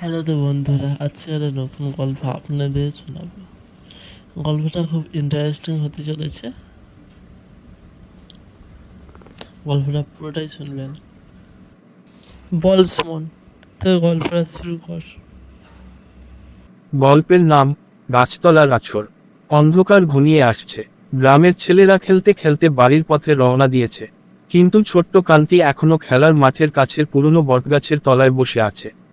Hello তো বন্ধুরা, আজকে একটা নতুন গল্প আপনাদের শোনাবো। গল্পটা খুব ইন্টারেস্টিং হতে চলেছে। গল্পটা পুরোটাই শুনবেন। বল সুমন তো গল্পটা শুরু কর। গল্পের নাম গাছতলার আছর অন্ধকার ঘনিয়ে আসছে। গ্রামের ছেলেরা খেলতে খেলতে বাড়ির পথে রওনা দিয়েছে। কিন্তু ছোট্ট কান্তি এখনও খেলার মাঠের কাছের পুরনো বটগাছের তলায় বসে আছে।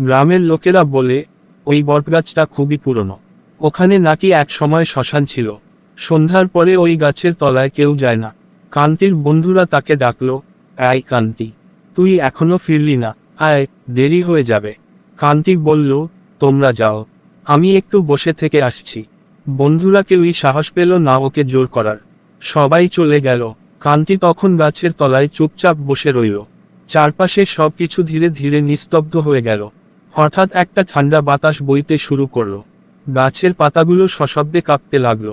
গ্রামের লোকেরা বলে, ওই বটগাছটা খুবই পুরনো। ওখানে নাকি এক সময় শ্মশান ছিল। সন্ধ্যার পরে ওই গাছের তলায় কেউ যায় না। কান্তির বন্ধুরা তাকে ডাকলো আয় কান্তি, তুই এখনও ফিরলি না। আয়, দেরি হয়ে যাবে। কান্তি বলল, তোমরা যাও। আমি একটু বসে থেকে আসছি। বন্ধুরা কেউই সাহস পেল না ওকে জোর করার। সবাই চলে গেল। কান্তি তখন গাছের তলায় চুপচাপ বসে রইল। চারপাশে সবকিছু ধীরে ধীরে নিস্তব্ধ হয়ে গেল। হঠাৎ একটা ঠান্ডা বাতাস বইতে শুরু করল। গাছের পাতাগুলো সশব্দে কাঁপতে লাগল।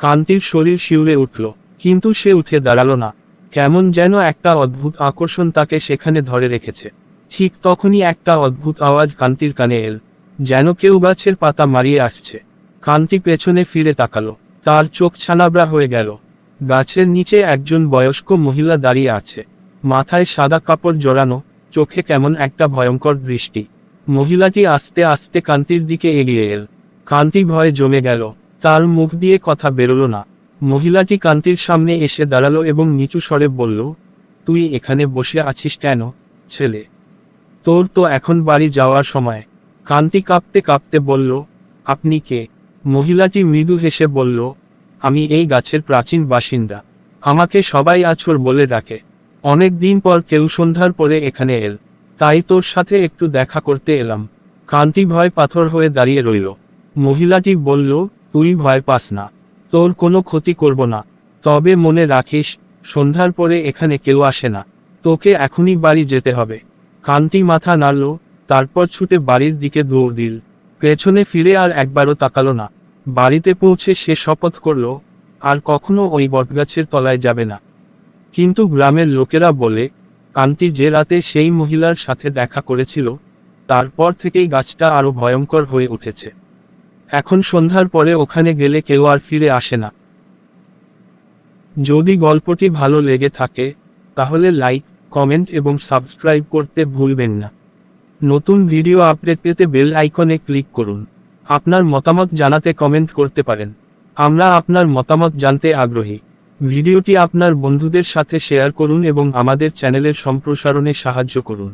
কান্তির শরীর শিউরে উঠল, কিন্তু সে উঠে দাঁড়াল না। কেমন যেন একটা অদ্ভুত আকর্ষণ তাকে সেখানে ধরে রেখেছে। ঠিক তখনই একটা অদ্ভুত আওয়াজ কান্তির কানে এল, যেন কেউ গাছের পাতা মারিয়ে আসছে। কান্তি পেছনে ফিরে তাকালো, তার চোখ ছানাবড়া হয়ে গেল। গাছের নিচে একজন বয়স্ক মহিলা দাঁড়িয়ে আছে। মাথায় সাদা কাপড় জড়ানো, চোখে কেমন একটা ভয়ঙ্কর দৃষ্টি। মহিলাটি আস্তে আস্তে কান্তির দিকে এগিয়ে এল। কান্তি ভয়ে জমে গেল। তার মুখ দিয়ে কথা বেরোলো না। মহিলাটি কান্তির সামনে এসে দাঁড়াল এবং নিচু স্বরে বলল, তুই এখানে বসে আছিস কেন, ছেলে? তোর তো এখন বাড়ি যাওয়ার সময়। কান্তি কাঁপতে কাঁপতে বলল, আপনি কে? মহিলাটি মৃদু হেসে বলল, আমি এই গাছের প্রাচীন বাসিন্দা। আমাকে সবাই আছর বলে ডাকে। অনেক দিন পর কেউ সন্ধ্যার পরে এখানে এল। তাই তোর সাথে একটু দেখা করতে এলাম। কান্তি ভয় পাথর হয়ে দাঁড়িয়ে রইল। মহিলাটি বলল, তুই ভয় পাস না। তোর কোনো ক্ষতি করব না। তবে মনে রাখিস, সন্ধ্যার পরে এখানে কেউ আসে না। তোকে এখনই বাড়ি যেতে হবে। কান্তি মাথা নাড়ল, তারপর ছুটে বাড়ির দিকে দৌড় দিল। পেছনে ফিরে আর একবারও তাকালো না। বাড়িতে পৌঁছে সে শপথ করল, আর কখনো ওই বটগাছের তলায় যাবে না। কিন্তু গ্রামের লোকেরা বলে কান্তি যে রাতে সেই মহিলার সাথে দেখা করেছিল, তারপর থেকেই গাছটা আরও ভয়ঙ্কর হয়ে উঠেছে। এখন সন্ধ্যার পরে ওখানে গেলে কেউ আর ফিরে আসে না। যদি গল্পটি ভালো লেগে থাকে, তাহলে লাইক, কমেন্ট এবং সাবস্ক্রাইব করতে ভুলবেন না। নতুন ভিডিও আপডেট পেতে বেল আইকনে ক্লিক করুন। আপনার মতামত জানাতে কমেন্ট করতে পারেন। আমরা আপনার মতামত জানতে আগ্রহী। ভিডিওটি আপনার বন্ধুদের সাথে শেয়ার করুন এবং আমাদের চ্যানেলের সম্প্রসারণে সাহায্য করুন।